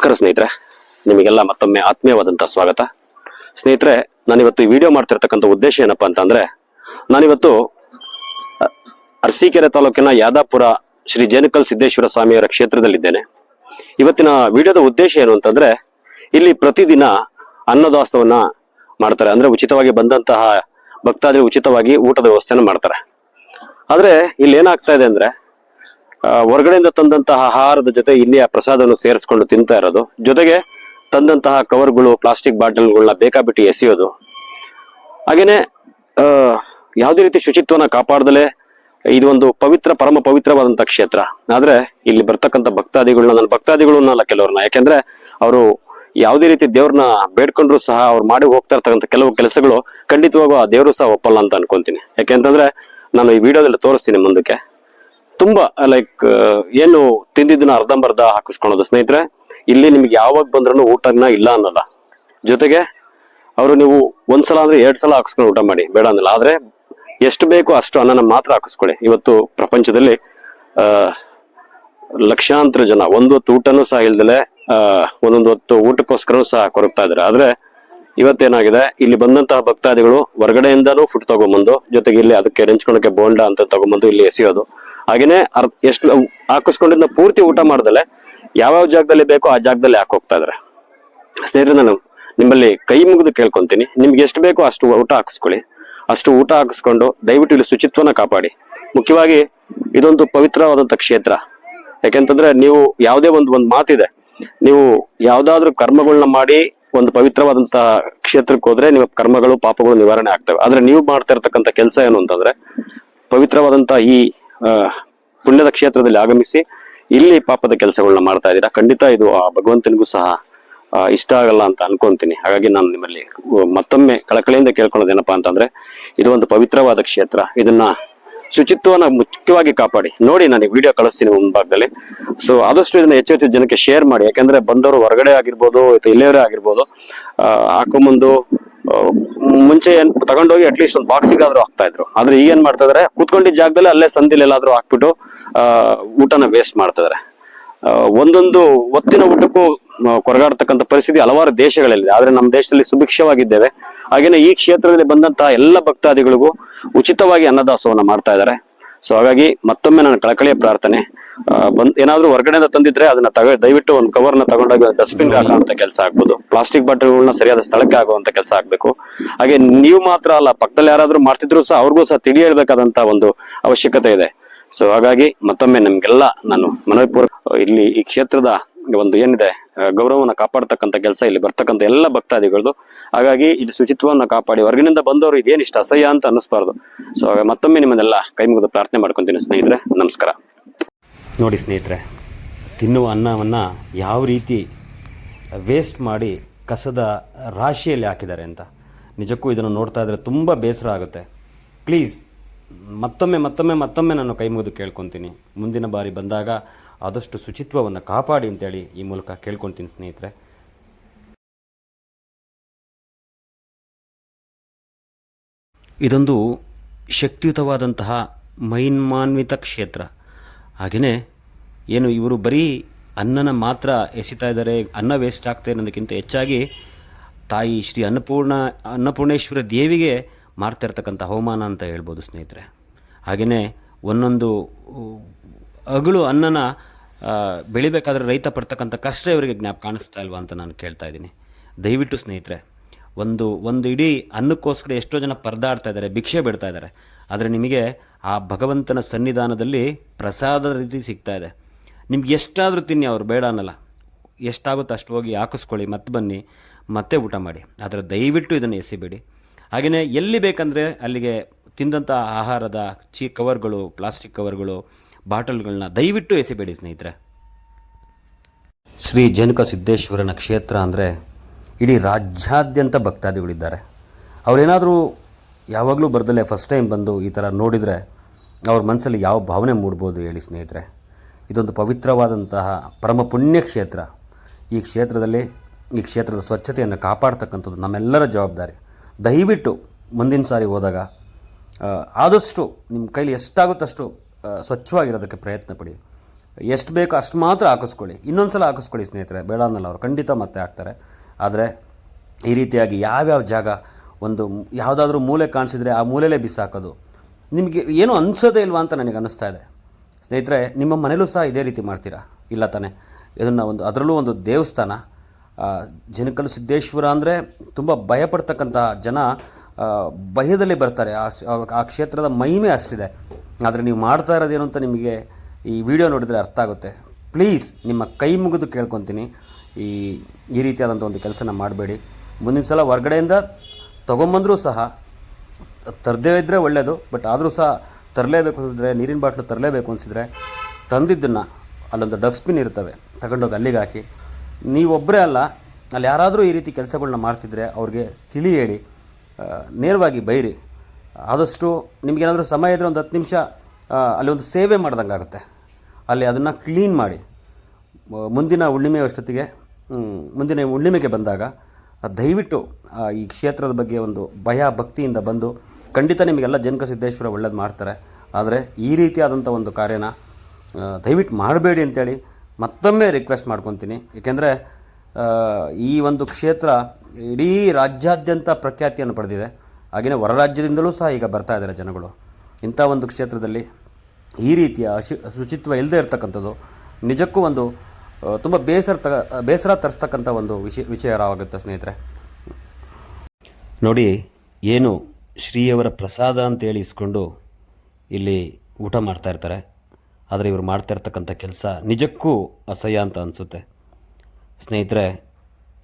ನಮಸ್ಕಾರ ಸ್ನೇಹಿತರೆ. ನಿಮಗೆಲ್ಲ ಮತ್ತೊಮ್ಮೆ ಆತ್ಮೀಯವಾದಂಥ ಸ್ವಾಗತ. ಸ್ನೇಹಿತರೆ, ನಾನಿವತ್ತು ಈ ವಿಡಿಯೋ ಮಾಡ್ತಿರ್ತಕ್ಕಂಥ ಉದ್ದೇಶ ಏನಪ್ಪಾ ಅಂತಂದ್ರೆ, ನಾನಿವತ್ತು ಅರಸಿಕೆರೆ ತಾಲೂಕಿನ ಯಾದಾಪುರ ಶ್ರೀ ಜೇನುಕಲ್ ಸಿದ್ದೇಶ್ವರ ಸ್ವಾಮಿಯವರ ಕ್ಷೇತ್ರದಲ್ಲಿದ್ದೇನೆ. ಇವತ್ತಿನ ವಿಡಿಯೋದ ಉದ್ದೇಶ ಏನು ಅಂತಂದ್ರೆ, ಇಲ್ಲಿ ಪ್ರತಿದಿನ ಅನ್ನದಾಸವನ್ನು ಮಾಡ್ತಾರೆ. ಅಂದ್ರೆ ಉಚಿತವಾಗಿ ಬಂದಂತಹ ಭಕ್ತಾದಿ ಉಚಿತವಾಗಿ ಊಟದ ವ್ಯವಸ್ಥೆನ ಮಾಡ್ತಾರೆ. ಆದರೆ, ಇಲ್ಲಿ ಏನಾಗ್ತಾ ಇದೆ ಅಂದ್ರೆ ಹೊರಗಡೆಯಿಂದ ತಂದಂತಹ ಆಹಾರದ ಜೊತೆ ಇಲ್ಲಿಯ ಪ್ರಸಾದವನ್ನು ಸೇರಿಸ್ಕೊಂಡು ತಿಂತಾ ಇರೋದು. ಜೊತೆಗೆ ತಂದಂತಹ ಕವರ್ಗಳು ಪ್ಲಾಸ್ಟಿಕ್ ಬಾಟಲ್ಗಳನ್ನ ಬೇಕಾಬಿಟ್ಟು ಎಸೆಯೋದು. ಹಾಗೇನೆ ಆ, ಯಾವುದೇ ರೀತಿ ಶುಚಿತ್ವನ ಕಾಪಾಡದಲೇ ಇದು ಒಂದು ಪವಿತ್ರ ಪರಮ ಪವಿತ್ರವಾದಂತಹ ಕ್ಷೇತ್ರ. ಆದ್ರೆ ಇಲ್ಲಿ ಬರ್ತಕ್ಕಂಥ ಭಕ್ತಾದಿಗಳನ್ನ ನನ್ನ ಭಕ್ತಾದಿಗಳು ಅನ್ನಲ್ಲ ಕೆಲವ್ರನ್ನ. ಯಾಕೆಂದ್ರೆ ಅವರು ಯಾವುದೇ ರೀತಿ ದೇವ್ರನ್ನ ಬೇಡ್ಕೊಂಡ್ರು ಸಹ ಅವ್ರು ಮಾಡಿ ಹೋಗ್ತಾ ಇರ್ತಕ್ಕಂಥ ಕೆಲವು ಕೆಲಸಗಳು ಖಂಡಿತವಾಗೂ ಆ ದೇವರು ಸಹ ಒಪ್ಪಲ್ಲ ಅಂತ ಅನ್ಕೊಂತೀನಿ. ಯಾಕೆಂತಂದ್ರೆ ನಾನು ಈ ವಿಡಿಯೋದಲ್ಲಿ ತೋರಿಸ್ತೀನಿ ಮುಂದಕ್ಕೆ. ತುಂಬಾ ಲೈಕ್ ಏನು ತಿಂದಿದ್ದನ್ನ ಅರ್ಧಂಬರ್ಧ ಹಾಕಿಸ್ಕೊಳೋದು ಸ್ನೇಹಿತರೆ, ಇಲ್ಲಿ ನಿಮ್ಗೆ ಯಾವಾಗ ಬಂದ್ರೂ ಊಟನ ಇಲ್ಲ ಅನ್ನಲ್ಲ. ಜೊತೆಗೆ, ಅವರು ನೀವು ಒಂದ್ಸಲ ಅಂದ್ರೆ ಎರಡ್ ಸಲ ಹಾಕಿಸ್ಕೊಂಡು ಊಟ ಮಾಡಿ. ಬೇಡ ಅನ್ನಲ್ಲ. ಆದ್ರೆ, ಎಷ್ಟು ಬೇಕೋ ಅಷ್ಟು ಅನ್ನನ ಮಾತ್ರ ಹಾಕಿಸ್ಕೊಳ್ಳಿ. ಇವತ್ತು ಪ್ರಪಂಚದಲ್ಲಿ ಲಕ್ಷಾಂತರ ಜನ, ಒಂದು ಹೊತ್ತು ಊಟನೂ ಸಹ ಇಲ್ದಲೆ ಒಂದೊಂದು ಹೊತ್ತು ಊಟಕ್ಕೋಸ್ಕರ ಸಹ ಕೊರಗ್ತಾ ಇದಾರೆ ಆದ್ರೆ ಇವತ್ತೇನಾಗಿದೆ? ಇಲ್ಲಿ ಬಂದಂತಹ ಭಕ್ತಾದಿಗಳು ಹೊರಗಡೆಯಿಂದನೂ ಫುಡ್ ತಗೊಂಬಂದು, ಜೊತೆಗೆ ಇಲ್ಲಿ ಅದಕ್ಕೆ ನೆಂಚ್ಕೊಳಕ್ಕೆ ಬೋಂಡ ಅಂತ ತಗೊಂಬಂದು ಇಲ್ಲಿ ಎಸೆಯೋದು. ಹಾಗೇನೆ ಅರ್ ಎಷ್ಟು ಹಾಕಿಸ್ಕೊಂಡಿದ್ದ ಪೂರ್ತಿ ಊಟ ಮಾಡ್ದಲೆ ಯಾವ್ಯಾವ ಜಾಗದಲ್ಲಿ ಬೇಕೋ ಆ ಜಾಗದಲ್ಲಿ ಹಾಕೋಗ್ತಾ ಇದಾರೆ. ಸ್ನೇಹಿತರೆ, ನಾನು ನಿಮ್ಮಲ್ಲಿ ಕೈ ಮುಗಿದು ಕೇಳ್ಕೊಂತೀನಿ. ನಿಮ್ಗೆ ಎಷ್ಟು ಬೇಕೋ ಅಷ್ಟು ಊಟ ಹಾಕಿಸ್ಕೊಳ್ಳಿ. ಅಷ್ಟು ಊಟ ಹಾಕಿಸ್ಕೊಂಡು ದಯವಿಟ್ಟು ಇಲ್ಲಿ ಶುಚಿತ್ವನ ಕಾಪಾಡಿ. ಮುಖ್ಯವಾಗಿ ಇದೊಂದು ಪವಿತ್ರವಾದಂಥ ಕ್ಷೇತ್ರ. ಯಾಕೆಂತಂದ್ರೆ ನೀವು ಯಾವುದೇ ಒಂದು ಒಂದು ಮಾತಿದೆ. ನೀವು ಯಾವ್ದಾದ್ರು ಕರ್ಮಗಳನ್ನ ಮಾಡಿ ಒಂದು ಪವಿತ್ರವಾದಂತಹ ಕ್ಷೇತ್ರಕ್ಕೆ ಹೋದ್ರೆ ನಿಮ್ಮ ಕರ್ಮಗಳು, ಪಾಪಗಳು ನಿವಾರಣೆ ಆಗ್ತವೆ. ಆದ್ರೆ ನೀವು ಮಾಡ್ತಾ ಇರ್ತಕ್ಕಂಥ ಕೆಲಸ ಏನು ಅಂತಂದ್ರೆ ಪವಿತ್ರವಾದಂತಹ ಈ ಪುಣ್ಯದ ಕ್ಷೇತ್ರದಲ್ಲಿ ಆಗಮಿಸಿ ಇಲ್ಲಿ ಪಾಪದ ಕೆಲಸಗಳನ್ನ ಮಾಡ್ತಾ ಇದ್ದೀರಾ? ಖಂಡಿತ ಇದು ಆ ಭಗವಂತನಿಗೂ ಸಹ ಇಷ್ಟ ಆಗಲ್ಲ ಅಂತ ಅನ್ಕೊಂತೀನಿ. ಹಾಗಾಗಿ ನಾನು ನಿಮ್ಮಲ್ಲಿ ಮತ್ತೊಮ್ಮೆ ಕಳಕಳಿಯಿಂದ ಕೇಳ್ಕೊಳ್ಳೋದೇನಪ್ಪಾ ಅಂತಂದ್ರೆ, ಇದು ಒಂದು ಪವಿತ್ರವಾದ ಕ್ಷೇತ್ರ. ಇದನ್ನ ಶುಚಿತ್ವನ ಮುಖ್ಯವಾಗಿ ಕಾಪಾಡಿ. ನೋಡಿ, ನಾನು ವಿಡಿಯೋ ಕಳಿಸ್ತೀನಿ ಮುಂಭಾಗದಲ್ಲಿ ಸೊ ಆದಷ್ಟು ಇದನ್ನ ಹೆಚ್ಚು ಹೆಚ್ಚು ಜನಕ್ಕೆ ಶೇರ್ ಮಾಡಿ. ಯಾಕಂದ್ರೆ ಬಂದವರು ಹೊರಗಡೆ ಆಗಿರ್ಬೋದು, ಅಥವಾ ಇಲ್ಲಿಯವರೇ ಆಗಿರ್ಬೋದು ಹಾಕೊಂಬಂದು ಮುಂಚೆ ಏನ್ ತಗೊಂಡೋಗಿ ಅಟ್ಲೀಸ್ಟ್ ಒಂದು ಬಾಕ್ಸಿಗಾದ್ರೂ ಹಾಕ್ತಾ ಇದ್ರು. ಆದ್ರೆ ಈಗ ಏನ್ ಮಾಡ್ತಾ ಇದಾರೆ? ಕೂತ್ಕೊಂಡಿದ್ದ ಜಾಗದಲ್ಲಿ ಅಲ್ಲೇ ಸಂದಿಲ್ ಎಲ್ಲಾದ್ರೂ ಹಾಕ್ಬಿಟ್ಟು ಊಟನ ವೇಸ್ಟ್ ಮಾಡ್ತಾ ಇದಾರೆ. ಒಂದೊಂದು ಒತ್ತಿನ ಊಟಕ್ಕೂ ಕೊರಗಾಡ್ತಕ್ಕಂಥ ಪರಿಸ್ಥಿತಿ ಹಲವಾರು ದೇಶಗಳಲ್ಲಿದೆ ಆದ್ರೆ ನಮ್ಮ ದೇಶದಲ್ಲಿ ಸುಭಿಕ್ಷವಾಗಿದ್ದೇವೆ. ಹಾಗೇನೆ ಈ ಕ್ಷೇತ್ರದಲ್ಲಿ ಬಂದಂತಹ ಎಲ್ಲ ಭಕ್ತಾದಿಗಳಿಗೂ ಉಚಿತವಾಗಿ ಅನ್ನದಾಸವನ್ನು ಮಾಡ್ತಾ ಇದ್ದಾರೆ. ಸೊ ಹಾಗಾಗಿ ಮತ್ತೊಮ್ಮೆ ನಾನು ಕಳಕಳಿಯ ಪ್ರಾರ್ಥನೆ ಬಂದ್ ಏನಾದ್ರೂ ಹೊರಗಡೆಯಿಂದ ತಂದಿದ್ರೆ ಅದನ್ನ ತಗ, ದಯವಿಟ್ಟು ಒಂದು ಕವರನ್ನ ತಗೊಂಡಾಗ ಡಸ್ಟ್ಬಿನ್ ಹಾಕುವಂತ ಕೆಲಸ ಆಗ್ಬೋದು. ಪ್ಲಾಸ್ಟಿಕ್ ಬಾಟಲ್ಗಳನ್ನ ಸರಿಯಾದ ಸ್ಥಳಕ್ಕೆ ಆಗುವಂತ ಕೆಲಸ ಆಗ್ಬೇಕು. ಹಾಗೆ ನೀವು ಮಾತ್ರ ಅಲ್ಲ, ಪಕ್ಕದಲ್ಲಿ ಯಾರಾದ್ರೂ ಮಾಡ್ತಿದ್ರು ಸಹ ಅವ್ರಿಗೂ ಸಹ ತಿಳಿ ಹೇಳ್ಬೇಕಾದಂತ ಒಂದು ಅವಶ್ಯಕತೆ ಇದೆ. ಸೊ ಹಾಗಾಗಿ ಮತ್ತೊಮ್ಮೆ ನಮ್ಗೆಲ್ಲ ನಾನು ಮನವಿಪೂರ್ವಕ ಇಲ್ಲಿ ಈ ಕ್ಷೇತ್ರದ ಒಂದು ಏನಿದೆ ಗೌರವವನ್ನು ಕಾಪಾಡ್ತಕ್ಕಂಥ ಕೆಲಸ ಇಲ್ಲಿ ಬರ್ತಕ್ಕಂಥ ಎಲ್ಲ ಭಕ್ತಾದಿಗಳದು. ಹಾಗಾಗಿ ಇದು ಶುಚಿತ್ವವನ್ನು ಕಾಪಾಡಿ, ಹೊರಗಿನಿಂದ ಬಂದವರು ಇದೇನು ಇಷ್ಟ ಅಸಹ್ಯ ಅಂತ ಅನ್ನಿಸ್ಬಾರ್ದು. ಸೊ ಮತ್ತೊಮ್ಮೆ ನಿಮ್ಮನ್ನೆಲ್ಲ ಕೈ ಮುಗಿದು ಪ್ರಾರ್ಥನೆ ಮಾಡ್ಕೊತೀನಿ ಸ್ನೇಹಿತರೆ. ನಮಸ್ಕಾರ. ನೋಡಿ ಸ್ನೇಹಿತರೆ, ತಿನ್ನುವ ಅನ್ನವನ್ನು ಯಾವ ರೀತಿ ವೇಸ್ಟ್ ಮಾಡಿ ಕಸದ ರಾಶಿಯಲ್ಲಿ ಹಾಕಿದ್ದಾರೆ ಅಂತ. ನಿಜಕ್ಕೂ ಇದನ್ನು ನೋಡ್ತಾ ಇದ್ರೆ ತುಂಬ ಬೇಸರ ಆಗುತ್ತೆ. ಪ್ಲೀಸ್ ಮತ್ತೊಮ್ಮೆ ಮತ್ತೊಮ್ಮೆ ಮತ್ತೊಮ್ಮೆ ನಾನು ಕೈ ಮುಗಿದು ಕೇಳ್ಕೊತೀನಿ. ಮುಂದಿನ ಬಾರಿ ಬಂದಾಗ ಆದಷ್ಟು ಶುಚಿತ್ವವನ್ನು ಕಾಪಾಡಿ ಅಂತೇಳಿ ಈ ಮೂಲಕ ಕೇಳ್ಕೊಳ್ತೀನಿ ಸ್ನೇಹಿತರೆ. ಇದೊಂದು ಶಕ್ತಿಯುತವಾದಂತಹ ಮೈನ್ಮಾನ್ವಿತ ಕ್ಷೇತ್ರ. ಹಾಗೆಯೇ ಏನು ಇವರು ಬರೀ ಅನ್ನನ ಮಾತ್ರ ಎಸಿತಾ ಇದ್ದಾರೆ, ಅನ್ನ ವೇಸ್ಟ್ ಆಗ್ತಾ ಅನ್ನೋದಕ್ಕಿಂತ ಹೆಚ್ಚಾಗಿ ತಾಯಿ ಶ್ರೀ ಅನ್ನಪೂರ್ಣ, ಅನ್ನಪೂರ್ಣೇಶ್ವರ ದೇವಿಗೆ ಮಾಡ್ತಾ ಇರ್ತಕ್ಕಂಥ ಅವಮಾನ ಅಂತ ಹೇಳ್ಬೋದು ಸ್ನೇಹಿತರೆ. ಹಾಗೆಯೇ ಒಂದೊಂದು ಅಗಳು ಅನ್ನನ ಬೆಳಿಬೇಕಾದ್ರೆ ರೈತ ಪಡ್ತಕ್ಕಂಥ ಕಷ್ಟ ಇವರಿಗೆ ಜ್ಞಾಪ ಕಾಣಿಸ್ತಾ ಇಲ್ವಾ ಅಂತ ನಾನು ಕೇಳ್ತಾ ಇದ್ದೀನಿ. ದಯವಿಟ್ಟು ಸ್ನೇಹಿತರೆ, ಒಂದು ಒಂದು ಇಡೀ ಅನ್ನಕ್ಕೋಸ್ಕರ ಎಷ್ಟೋ ಜನ ಪರದಾಡ್ತಾ ಇದ್ದಾರೆ, ಭಿಕ್ಷೆ ಬಿಡ್ತಾ ಇದ್ದಾರೆ. ಆದರೆ ನಿಮಗೆ ಆ ಭಗವಂತನ ಸನ್ನಿಧಾನದಲ್ಲಿ ಪ್ರಸಾದದ ರೀತಿ ಸಿಗ್ತಾ ಇದೆ. ನಿಮ್ಗೆ ಎಷ್ಟಾದರೂ ತಿನ್ನಿ ಅವರು, ಬೇಡ ಅನ್ನಲ್ಲ. ಎಷ್ಟಾಗುತ್ತೋ ಅಷ್ಟು ಹೋಗಿ ಹಾಕಿಸ್ಕೊಳ್ಳಿ ಮತ್ತೆ ಬನ್ನಿ, ಮತ್ತೆ ಊಟ ಮಾಡಿ. ಆದರೆ ದಯವಿಟ್ಟು ಇದನ್ನು ಎಸಿಬೇಡಿ. ಹಾಗೆಯೇ ಎಲ್ಲಿ ಬೇಕಂದರೆ ಅಲ್ಲಿಗೆ ತಿಂದಂಥ ಆಹಾರದ ಚೀ ಕವರ್ಗಳು, ಪ್ಲಾಸ್ಟಿಕ್ ಕವರ್ಗಳು ಬಾಟಲ್ಗಳನ್ನ ದಯವಿಟ್ಟು ಎಸೆಬೇಡಿ ಸ್ನೇಹಿತರೆ. ಶ್ರೀ ಜನಕ ಸಿದ್ದೇಶ್ವರನ ಕ್ಷೇತ್ರ ಅಂದರೆ ಇಡೀ ರಾಜ್ಯಾದ್ಯಂತ ಭಕ್ತಾದಿಗಳಿದ್ದಾರೆ. ಅವರೇನಾದರೂ ಯಾವಾಗಲೂ ಬರ್ದಲ್ಲೇ ಫಸ್ಟ್ ಟೈಮ್ ಬಂದು ಈ ಥರ ನೋಡಿದರೆ ಅವ್ರ ಮನಸ್ಸಲ್ಲಿ ಯಾವ ಭಾವನೆ ಮೂಡ್ಬೋದು ಹೇಳಿ ಸ್ನೇಹಿತರೆ. ಇದೊಂದು ಪವಿತ್ರವಾದಂತಹ ಪರಮ ಪುಣ್ಯ ಕ್ಷೇತ್ರ. ಈ ಕ್ಷೇತ್ರದಲ್ಲಿ, ಈ ಕ್ಷೇತ್ರದ ಸ್ವಚ್ಛತೆಯನ್ನು ಕಾಪಾಡ್ತಕ್ಕಂಥದ್ದು ನಮ್ಮೆಲ್ಲರ ಜವಾಬ್ದಾರಿ. ದಯವಿಟ್ಟು ಮುಂದಿನ ಸಾರಿ ಹೋದಾಗ ಆದಷ್ಟು ನಿಮ್ಮ ಕೈಲಿ ಎಷ್ಟಾಗುತ್ತಷ್ಟು ಸ್ವಚ್ಛವಾಗಿರೋದಕ್ಕೆ ಪ್ರಯತ್ನ ಪಡಿ. ಎಷ್ಟು ಬೇಕೋ ಅಷ್ಟು ಮಾತ್ರ ಹಾಕಿಸ್ಕೊಳ್ಳಿ. ಇನ್ನೊಂದು ಸಲ ಹಾಕಿಸ್ಕೊಳ್ಳಿ ಸ್ನೇಹಿತರೆ, ಬೇಡ ಅನ್ನಲ್ಲ ಅವರು. ಖಂಡಿತ ಮತ್ತೆ ಹಾಕ್ತಾರೆ. ಆದರೆ ಈ ರೀತಿಯಾಗಿ ಯಾವ್ಯಾವ ಜಾಗ ಒಂದು ಯಾವುದಾದ್ರೂ ಮೂಲೆ ಕಾಣಿಸಿದರೆ ಆ ಮೂಲೆಯಲ್ಲೇ ಬಿಸಾಕೋದು. ನಿಮಗೆ ಏನು ಅನಿಸೋದೇ ಇಲ್ವಾ ಅಂತ ನನಗೆ ಅನ್ನಿಸ್ತಾ ಇದೆ. ಸ್ನೇಹಿತರೆ, ನಿಮ್ಮ ಮನೇಲೂ ಸಹ ಇದೇ ರೀತಿ ಮಾಡ್ತೀರಾ? ಇಲ್ಲ ತಾನೇ? ಇದನ್ನು ಒಂದು, ಅದರಲ್ಲೂ ಒಂದು ದೇವಸ್ಥಾನ. ಜನಕಲ್ಲು ಜನಕಲ್ ಸಿದ್ದೇಶ್ವರ ಅಂದರೆ ತುಂಬ ಭಯಪಡ್ತಕ್ಕಂತಹ ಜನ ಭಯದಲ್ಲಿ ಬರ್ತಾರೆ. ಆ- ಆ ಕ್ಷೇತ್ರದ ಮಹಿಮೆ ಅಷ್ಟಿದೆ. ಆದರೆ ನೀವು ಮಾಡ್ತಾ ಇರೋದೇನು ಅಂತ ನಿಮಗೆ ಈ ವಿಡಿಯೋ ನೋಡಿದರೆ ಅರ್ಥ ಆಗುತ್ತೆ. ಪ್ಲೀಸ್ ನಿಮ್ಮ ಕೈ ಮುಗಿದು ಕೇಳ್ಕೊತೀನಿ. ಈ ಈ ರೀತಿಯಾದಂಥ ಒಂದು ಕೆಲಸನ ಮಾಡಬೇಡಿ. ಮುಂದಿನ ಸಲ ಹೊರ್ಗಡೆಯಿಂದ ತೊಗೊಂಬಂದರೂ ಸಹ ತರದೇ ಇದ್ದರೆ ಒಳ್ಳೆಯದು ಬಟ್ ಆದರೂ ಸಹ ತರಲೇಬೇಕು ಅಂತಿದ್ರೆ ನೀರಿನ ಬಾಟ್ಲು ತರಲೇಬೇಕು ಅನಿಸಿದ್ರೆ ತಂದಿದ್ದನ್ನು ಅಲ್ಲೊಂದು ಡಸ್ಟ್ಬಿನ್ ಇರ್ತವೆ, ತಗೊಂಡೋಗಿ ಅಲ್ಲಿಗೆ ಹಾಕಿ. ನೀವೊಬ್ಬರೇ ಅಲ್ಲ, ಅಲ್ಲಿ ಯಾರಾದರೂ ಈ ರೀತಿ ಕೆಲಸಗಳನ್ನ ಮಾಡ್ತಿದ್ರೆ ಅವ್ರಿಗೆ ತಿಳಿ ಹೇಳಿ ನೇರವಾಗಿ ಬೈರಿ. ಆದಷ್ಟು ನಿಮಗೇನಾದರೂ ಸಮಯ ಇದ್ದರೆ ಒಂದು ಹತ್ತು ನಿಮಿಷ ಅಲ್ಲಿ ಒಂದು ಸೇವೆ ಮಾಡ್ದಂಗೆ ಆಗುತ್ತೆ ಅಲ್ಲಿ ಅದನ್ನು ಕ್ಲೀನ್ ಮಾಡಿ. ಮುಂದಿನ ಹುಣ್ಣಿಮೆ ಅಷ್ಟೊತ್ತಿಗೆ ಮುಂದಿನ ಹುಣ್ಣಿಮೆಗೆ ಬಂದಾಗ ದಯವಿಟ್ಟು ಈ ಕ್ಷೇತ್ರದ ಬಗ್ಗೆ ಒಂದು ಭಯ, ಭಕ್ತಿಯಿಂದ ಬಂದು, ಖಂಡಿತ ನಿಮಗೆಲ್ಲ ಜನಕ ಸಿದ್ದೇಶ್ವರ ಒಳ್ಳೇದು ಮಾಡ್ತಾರೆ. ಆದರೆ ಈ ರೀತಿಯಾದಂಥ ಒಂದು ಕಾರ್ಯನ ದಯವಿಟ್ಟು ಮಾಡಬೇಡಿ ಅಂತೇಳಿ ಮತ್ತೊಮ್ಮೆ ರಿಕ್ವೆಸ್ಟ್ ಮಾಡ್ಕೊತೀನಿ. ಏಕೆಂದರೆ ಈ ಒಂದು ಕ್ಷೇತ್ರ ಇಡೀ ರಾಜ್ಯಾದ್ಯಂತ ಪ್ರಖ್ಯಾತಿಯನ್ನು ಪಡೆದಿದೆ. ಹಾಗೆಯೇ ಹೊರರಾಜ್ಯದಿಂದಲೂ ಸಹ ಈಗ ಬರ್ತಾ ಇದ್ದಾರೆ ಜನಗಳು. ಇಂಥ ಒಂದು ಕ್ಷೇತ್ರದಲ್ಲಿ ಈ ರೀತಿಯ ಅಶು, ಶುಚಿತ್ವ ಇಲ್ಲದೆ ಇರತಕ್ಕಂಥದ್ದು ನಿಜಕ್ಕೂ ಒಂದು ತುಂಬ ಬೇಸರ ತ, ಬೇಸರ ತರಿಸ್ತಕ್ಕಂಥ ಒಂದು ವಿಷಯ, ವಿಚಾರವಾಗುತ್ತೆ ಸ್ನೇಹಿತರೆ. ನೋಡಿ, ಏನು ಶ್ರೀಯವರ ಪ್ರಸಾದ ಅಂತೇಳಿ ಇಸ್ಕೊಂಡು ಇಲ್ಲಿ ಊಟ ಮಾಡ್ತಾ ಇರ್ತಾರೆ. ಆದರೆ ಇವರು ಮಾಡ್ತಾ ಇರ್ತಕ್ಕಂಥ ಕೆಲಸ ನಿಜಕ್ಕೂ ಅಸಹ್ಯ ಅಂತ ಅನಿಸುತ್ತೆ. ಸ್ನೇಹಿತರೆ,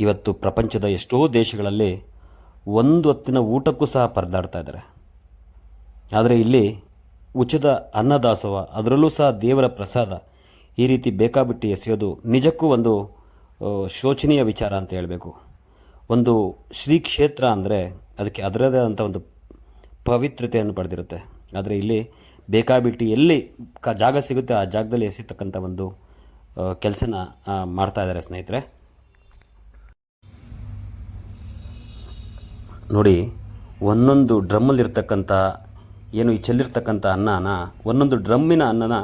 ಇವತ್ತು ಪ್ರಪಂಚದ ಎಷ್ಟೋ ದೇಶಗಳಲ್ಲಿ ಒಂದು ಹೊತ್ತಿನ ಊಟಕ್ಕೂ ಸಹ ಪರದಾಡ್ತಾ ಇದ್ದಾರೆ. ಆದರೆ ಇಲ್ಲಿ ಉಚಿತ ಅನ್ನದಾಸೋಹ, ಅದರಲ್ಲೂ ಸಹ ದೇವರ ಪ್ರಸಾದ ಈ ರೀತಿ ಬೇಕಾಬಿಟ್ಟು ಎಸೆಯೋದು ನಿಜಕ್ಕೂ ಒಂದು ಶೋಚನೀಯ ವಿಚಾರ ಅಂತ ಹೇಳಬೇಕು. ಒಂದು ಶ್ರೀ ಕ್ಷೇತ್ರ ಅಂದರೆ ಅದಕ್ಕೆ ಅದರದೇ ಆದಂಥ ಒಂದು ಪವಿತ್ರತೆಯನ್ನು ಪಡೆದಿರುತ್ತೆ. ಆದರೆ ಇಲ್ಲಿ ಬೇಕಾಬಿಟ್ಟು ಎಲ್ಲಿ ಕ, ಜಾಗ ಸಿಗುತ್ತೆ ಆ ಜಾಗದಲ್ಲಿ ಎಸೆತಕ್ಕಂಥ ಒಂದು ಕೆಲಸನ ಮಾಡ್ತಾ ಇದ್ದಾರೆ ಸ್ನೇಹಿತರೆ. ನೋಡಿ, ಒಂದೊಂದು ಡ್ರಮ್ಮಲ್ಲಿರ್ತಕ್ಕಂಥ, ಏನು ಈ ಚೆಲ್ಲಿರ್ತಕ್ಕಂಥ ಅನ್ನನ, ಒಂದೊಂದು ಡ್ರಮ್ಮಿನ ಅನ್ನನ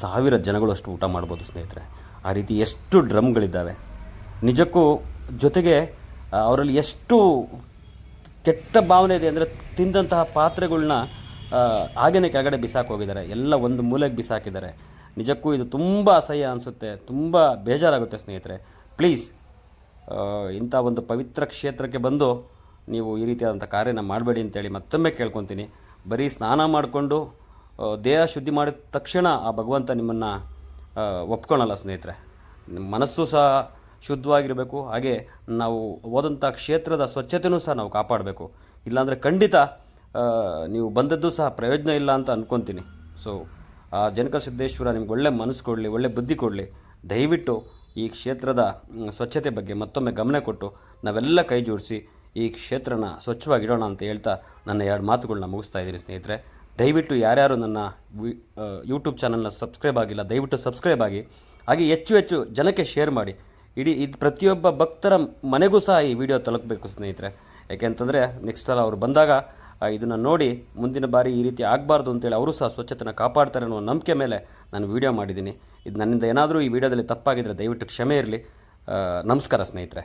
ಸಾವಿರ ಜನಗಳು ಅಷ್ಟು ಊಟ ಮಾಡ್ಬೋದು ಸ್ನೇಹಿತರೆ. ಆ ರೀತಿ ಎಷ್ಟು ಡ್ರಮ್ಗಳಿದ್ದಾವೆ. ನಿಜಕ್ಕೂ ಜೊತೆಗೆ ಅವರಲ್ಲಿ ಎಷ್ಟು ಕೆಟ್ಟ ಭಾವನೆ ಇದೆ ಅಂದರೆ ತಿಂದಂತಹ ಪಾತ್ರೆಗಳನ್ನ ಹಾಗೇನೆ ಕೆಳಗಡೆ ಬಿಸಾಕೋಗಿದ್ದಾರೆ ಎಲ್ಲ ಒಂದು ಮೂಲೆಗೆ ಬಿಸಾಕಿದ್ದಾರೆ. ನಿಜಕ್ಕೂ ಇದು ತುಂಬ ಅಸಹ್ಯ ಅನಿಸುತ್ತೆ. ತುಂಬ ಬೇಜಾರಾಗುತ್ತೆ ಸ್ನೇಹಿತರೆ. ಪ್ಲೀಸ್ ಇಂಥ ಒಂದು ಪವಿತ್ರ ಕ್ಷೇತ್ರಕ್ಕೆ ಬಂದು ನೀವು ಈ ರೀತಿಯಾದಂಥ ಕಾರ್ಯನ ಮಾಡಬೇಡಿ ಅಂತೇಳಿ ಮತ್ತೊಮ್ಮೆ ಕೇಳ್ಕೊತೀನಿ. ಬರೀ ಸ್ನಾನ ಮಾಡಿಕೊಂಡು ದೇಹ ಶುದ್ಧಿ ಮಾಡಿದ ತಕ್ಷಣ ಆ ಭಗವಂತ ನಿಮ್ಮನ್ನು ಒಪ್ಕೊಳಲ್ಲ ಸ್ನೇಹಿತರೆ. ಮನಸ್ಸು ಸಹ ಶುದ್ಧವಾಗಿರಬೇಕು. ಹಾಗೆ ನಾವು ಓದಂಥ ಕ್ಷೇತ್ರದ ಸ್ವಚ್ಛತೆಯೂ ಸಹ ನಾವು ಕಾಪಾಡಬೇಕು. ಇಲ್ಲಾಂದರೆ ಖಂಡಿತ ನೀವು ಬಂದದ್ದು ಸಹ ಪ್ರಯೋಜನ ಇಲ್ಲ ಅಂತ ಅಂದ್ಕೊತೀನಿ ಸೊ ಆ, ಜನಕ ಸಿದ್ದೇಶ್ವರ ನಿಮ್ಗೆ ಒಳ್ಳೆ ಮನಸ್ಸು ಕೊಡಲಿ, ಒಳ್ಳೆ ಬುದ್ಧಿ ಕೊಡಲಿ. ದಯವಿಟ್ಟು ಈ ಕ್ಷೇತ್ರದ ಸ್ವಚ್ಛತೆ ಬಗ್ಗೆ ಮತ್ತೊಮ್ಮೆ ಗಮನ ಕೊಟ್ಟು ನಾವೆಲ್ಲ ಕೈ ಜೋಡಿಸಿ ಈ ಕ್ಷೇತ್ರನ ಸ್ವಚ್ಛವಾಗಿಡೋಣ ಅಂತ ಹೇಳ್ತಾ ನನ್ನ ಎರಡು ಮಾತುಗಳನ್ನ ಮುಗಿಸ್ತಾ ಇದ್ದೀನಿ ಸ್ನೇಹಿತರೆ. ದಯವಿಟ್ಟು ಯಾರ್ಯಾರು ನನ್ನ ಯೂಟ್ಯೂಬ್ ಚಾನಲ್ನ ಸಬ್ಸ್ಕ್ರೈಬ್ ಆಗಿಲ್ಲ, ದಯವಿಟ್ಟು ಸಬ್ಸ್ಕ್ರೈಬ್ ಆಗಿ. ಹಾಗೆ ಹೆಚ್ಚು ಹೆಚ್ಚು ಜನಕ್ಕೆ ಶೇರ್ ಮಾಡಿ. ಇಡೀ ಇದು ಪ್ರತಿಯೊಬ್ಬ ಭಕ್ತರ ಮನೆಗೂ ಸಹ ಈ ವಿಡಿಯೋ ತಲುಪಬೇಕು ಸ್ನೇಹಿತರೆ. ಯಾಕೆಂತಂದರೆ ನೆಕ್ಸ್ಟ್ ಸಲ ಅವರು ಬಂದಾಗ ಇದನ್ನು ನೋಡಿ ಮುಂದಿನ ಬಾರಿ ಈ ರೀತಿ ಆಗಬಾರ್ದು ಅಂತೇಳಿ ಅವರು ಸಹ ಸ್ವಚ್ಛತೆಯನ್ನು ಕಾಪಾಡ್ತಾರೆ ಅನ್ನೋ ನಂಬಿಕೆ ಮೇಲೆ ನಾನು ವಿಡಿಯೋ ಮಾಡಿದ್ದೀನಿ. ಇದು ನನ್ನಿಂದ ಏನಾದರೂ ಈ ವಿಡಿಯೋದಲ್ಲಿ ತಪ್ಪಾಗಿದ್ದರೆ ದಯವಿಟ್ಟು ಕ್ಷಮೆ ಇರಲಿ. ನಮಸ್ಕಾರ ಸ್ನೇಹಿತರೆ.